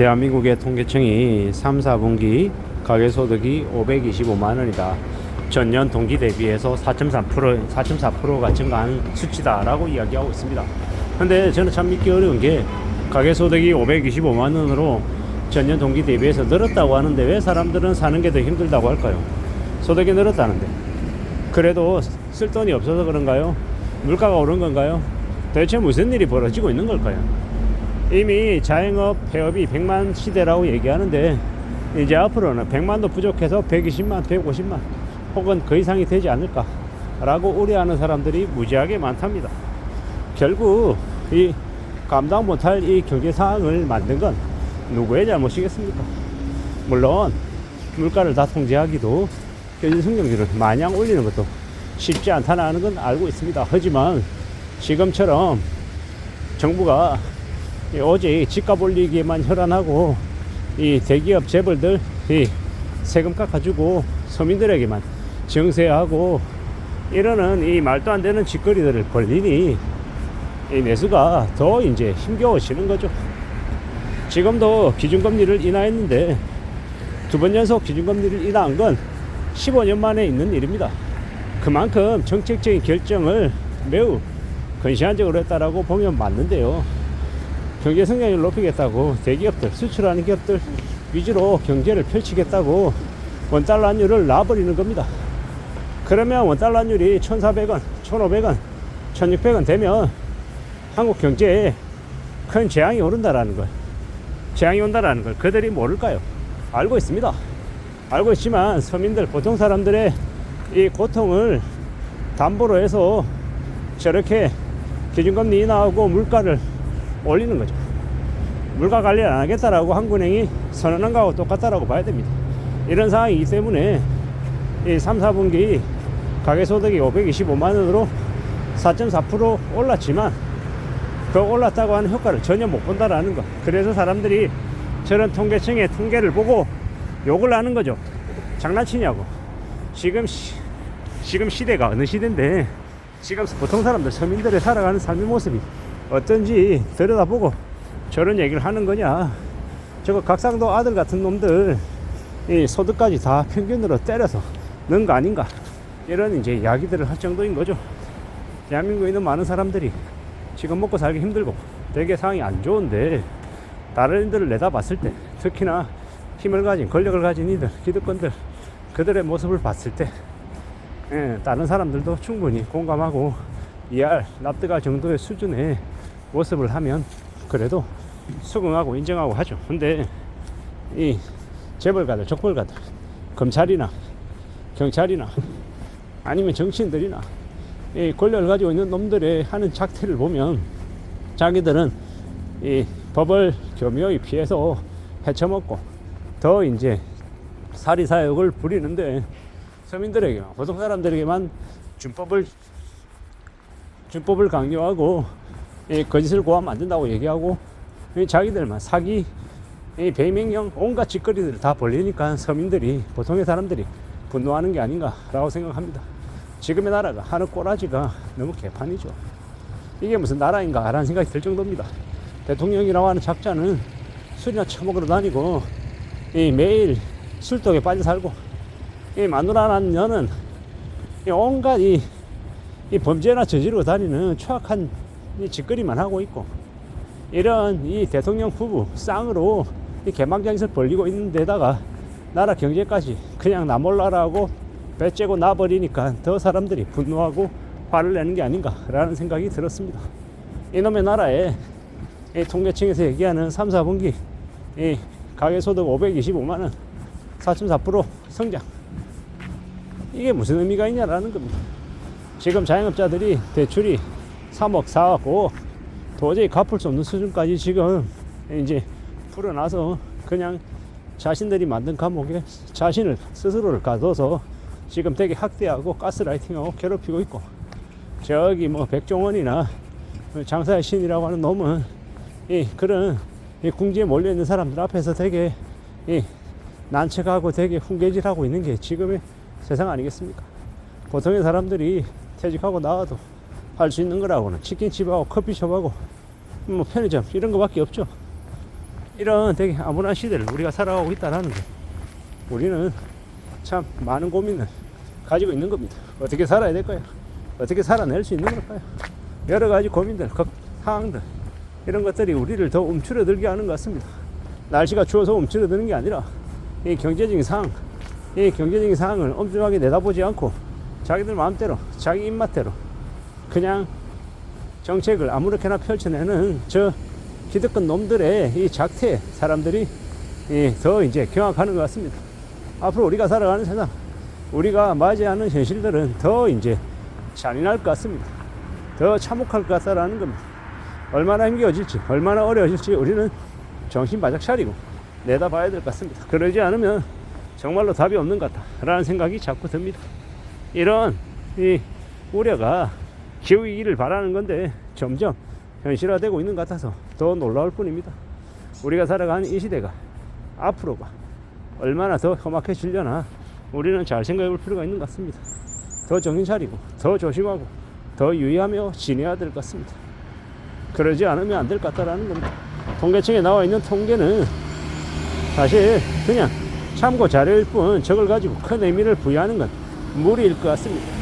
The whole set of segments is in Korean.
대한민국의 통계청이 3, 4분기 가계소득이 525만 원이다. 전년 동기 대비해서 4.3% 4.4%가 증가한 수치다라고 이야기하고 있습니다. 근데 저는 참 믿기 어려운 게 가계소득이 525만 원으로 전년 동기 대비해서 늘었다고 하는데 왜 사람들은 사는 게 더 힘들다고 할까요? 소득이 늘었다는데 그래도 쓸 돈이 없어서 그런가요? 물가가 오른 건가요? 대체 무슨 일이 벌어지고 있는 걸까요? 이미 자영업 폐업이 100만 시대라고 얘기하는데 이제 앞으로는 100만도 부족해서 120만, 150만 혹은 그 이상이 되지 않을까라고 우려하는 사람들이 무지하게 많답니다. 결국 이 감당 못할 이 경제 상황을 만든 건 누구의 잘못이겠습니까? 물론 물가를 다 통제하기도 경제 성장률을 마냥 올리는 것도 쉽지 않다는 건 알고 있습니다. 하지만 지금처럼 정부가 이 오직 집값 올리기에만 혈안하고 이 대기업 재벌들 이 세금 깎아주고 서민들에게만 정세하고 이러는 이 말도 안 되는 짓거리들을 벌리니 이 내수가 더 이제 힘겨워지는 거죠. 지금도 기준금리를 인하했는데 두 번 연속 기준금리를 인하한 건 15년 만에 있는 일입니다. 그만큼 정책적인 결정을 매우 근시안적으로 했다라고 보면 맞는데요. 경제 성장률을 높이겠다고 대기업들, 수출하는 기업들 위주로 경제를 펼치겠다고 원달러 환율을 놔버리는 겁니다. 그러면 원달러 환율이 1,400원, 1,500원, 1,600원 되면 한국 경제에 큰 재앙이 오른다라는 걸, 재앙이 온다라는 걸 그들이 모를까요? 알고 있습니다. 알고 있지만 서민들, 보통 사람들의 이 고통을 담보로 해서 저렇게 기준금리 인하하고 물가를 올리는 거죠. 물가 관리 안 하겠다라고 한국은행이 선언한 거하고 똑같다라고 봐야 됩니다. 이런 상황이기 때문에 이 3, 4분기 가계소득이 525만 원으로 4.4% 올랐지만 그 올랐다고 하는 효과를 전혀 못 본다라는 거. 그래서 사람들이 저런 통계청의 통계를 보고 욕을 하는 거죠. 장난치냐고. 지금 시, 지금 시대가 어느 시대인데 지금 보통 사람들 서민들의 살아가는 삶의 모습이 어떤지 들여다보고 저런 얘기를 하는 거냐. 저거 각상도 아들 같은 놈들 이 소득까지 다 평균으로 때려서 넣은 거 아닌가. 이런 이제 이야기들을 할 정도인 거죠. 대한민국에 있는 많은 사람들이 지금 먹고 살기 힘들고 되게 상황이 안 좋은데 다른 이들을 내다봤을 때 특히나 힘을 가진 권력을 가진 이들 기득권들 그들의 모습을 봤을 때 예, 다른 사람들도 충분히 공감하고 이해할 납득할 정도의 수준의 모습을 하면 그래도 수긍하고 인정하고 하죠. 근데 이 재벌가들, 족벌가들, 검찰이나 경찰이나 아니면 정치인들이나 이 권력을 가지고 있는 놈들의 하는 작태를 보면 자기들은 이 법을 교묘히 피해서 헤쳐먹고 더 이제 사리사욕을 부리는데 서민들에게만 보통 사람들에게만 준법을 준법을 강요하고 이 거짓을 고하면 안 된다고 얘기하고 이 자기들만 사기 이 배명령 온갖 짓거리들을 다 벌리니까 서민들이 보통의 사람들이 분노하는 게 아닌가라고 생각합니다. 지금의 나라가 하는 꼬라지가 너무 개판이죠. 이게 무슨 나라인가 라는 생각이 들 정도입니다. 대통령이라고 하는 작자는 술이나 처먹으러 다니고 이 매일 술독에 빠져 살고 이 마누라라는 이 온갖 이, 이 범죄나 저지르고 다니는 추악한 이 짓거리만 하고 있고 이런 이 대통령 부부 쌍으로 이 개망장짓을 벌리고 있는 데다가 나라 경제까지 그냥 나 몰라라고 배째고 놔버리니까 더 사람들이 분노하고 화를 내는 게 아닌가라는 생각이 들었습니다. 이놈의 나라에 이 통계청에서 얘기하는 3, 4분기 이 가계소득 525만 원 4.4% 성장 이게 무슨 의미가 있냐라는 겁니다. 지금 자영업자들이 대출이 3억, 4억, 5억 도저히 갚을 수 없는 수준까지 지금 이제 풀어놔서 그냥 자신들이 만든 감옥에 자신을 스스로를 가둬서 지금 되게 학대하고 가스라이팅하고 괴롭히고 있고 저기 뭐 백종원이나 장사의 신이라고 하는 놈은 이 그런 이 궁지에 몰려 있는 사람들 앞에서 되게 이 난척하고 되게 훈계질하고 있는 게 지금의 세상 아니겠습니까? 보통의 사람들이 퇴직하고 나와도 할 수 있는 거라고는 치킨집하고 커피숍하고 뭐 편의점 이런 거밖에 없죠. 이런 되게 암울한 시대를 우리가 살아가고 있다는 게 우리는 참 많은 고민을 가지고 있는 겁니다. 어떻게 살아야 될까요? 어떻게 살아낼 수 있는 걸까요? 여러 가지 고민들, 걱- 상황들 이런 것들이 우리를 더 움츠러들게 하는 것 같습니다. 날씨가 추워서 움츠러드는 게 아니라 이 경제적인 상황, 이 경제적인 상황을 엄중하게 내다보지 않고 자기들 마음대로, 자기 입맛대로 그냥 정책을 아무렇게나 펼쳐내는 저 기득권 놈들의 이 작태 사람들이 이더 이제 경악하는 것 같습니다. 앞으로 우리가 살아가는 세상, 우리가 맞이하는 현실들은 더 이제 잔인할 것 같습니다. 더 참혹할 것 같다라는 겁니다. 얼마나 힘겨워질지, 얼마나 어려워질지 우리는 정신 바짝 차리고 내다봐야 될 것 같습니다. 그러지 않으면 정말로 답이 없는 것 같다라는 생각이 자꾸 듭니다. 이런 이 우려가 기우이기를 바라는 건데 점점 현실화되고 있는 것 같아서 더 놀라울 뿐입니다. 우리가 살아가는 이 시대가 앞으로가 얼마나 더 험악해지려나 우리는 잘 생각해 볼 필요가 있는 것 같습니다. 더 정신 차리고 더 조심하고 더 유의하며 지내야 될 것 같습니다. 그러지 않으면 안 될 것 같다라는 겁니다. 통계청에 나와 있는 통계는 사실 그냥 참고 자료일 뿐 저걸 가지고 큰 의미를 부여하는 건 무리일 것 같습니다.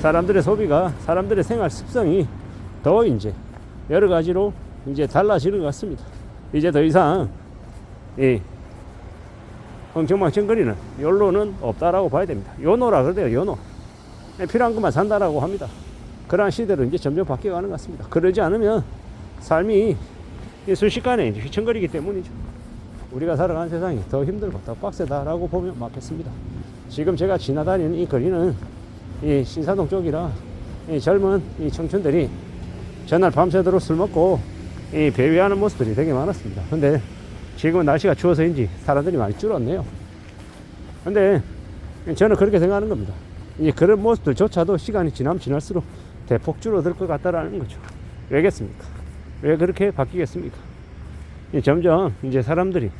사람들의 소비가 사람들의 생활 습성이 더 이제 여러 가지로 이제 달라지는 것 같습니다. 이제 더 이상 이 엉청망청거리는 연로는 없다라고 봐야 됩니다. 요노라 그러대요. 요노. 필요한 것만 산다라고 합니다. 그러한 시대로 이제 점점 바뀌어가는 것 같습니다. 그러지 않으면 삶이 이 순식간에 이제 휘청거리기 때문이죠. 우리가 살아가는 세상이 더 힘들고 더 빡세다라고 보면 맞겠습니다. 지금 제가 지나다니는 이 거리는 이 신사동 쪽이라 이 젊은 이 청춘들이 전날 밤새도록 술 먹고 이 배회하는 모습들이 되게 많았습니다. 근데 지금은 날씨가 추워서인지 사람들이 많이 줄었네요. 근데 저는 그렇게 생각하는 겁니다. 이 그런 모습들조차도 시간이 지나면 지날수록 대폭 줄어들 것 같다라는 거죠. 왜겠습니까? 왜 그렇게 바뀌겠습니까? 이 점점 이제 사람들이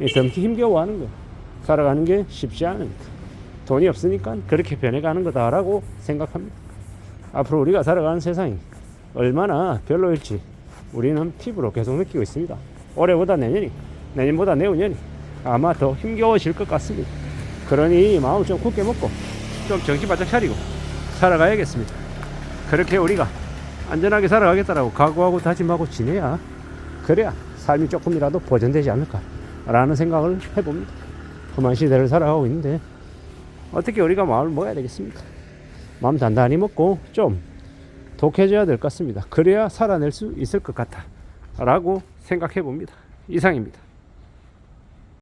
이 점점 힘겨워하는 거예요. 살아가는 게 쉽지 않으니까. 돈이 없으니까 그렇게 변해가는 거다라고 생각합니다. 앞으로 우리가 살아가는 세상이 얼마나 별로일지 우리는 피부로 계속 느끼고 있습니다. 올해보다 내년이, 내년보다 내후년이 아마 더 힘겨워질 것 같습니다. 그러니 마음 좀 굳게 먹고 좀 정신 바짝 차리고 살아가야겠습니다. 그렇게 우리가 안전하게 살아가겠다라고 각오하고 다짐하고 지내야 그래야 삶이 조금이라도 보전되지 않을까라는 생각을 해봅니다. 험한 시대를 살아가고 있는데 어떻게 우리가 마음을 먹어야 되겠습니까? 마음 단단히 먹고 좀 독해져야 될 것 같습니다. 그래야 살아낼 수 있을 것 같다. 라고 생각해 봅니다. 이상입니다.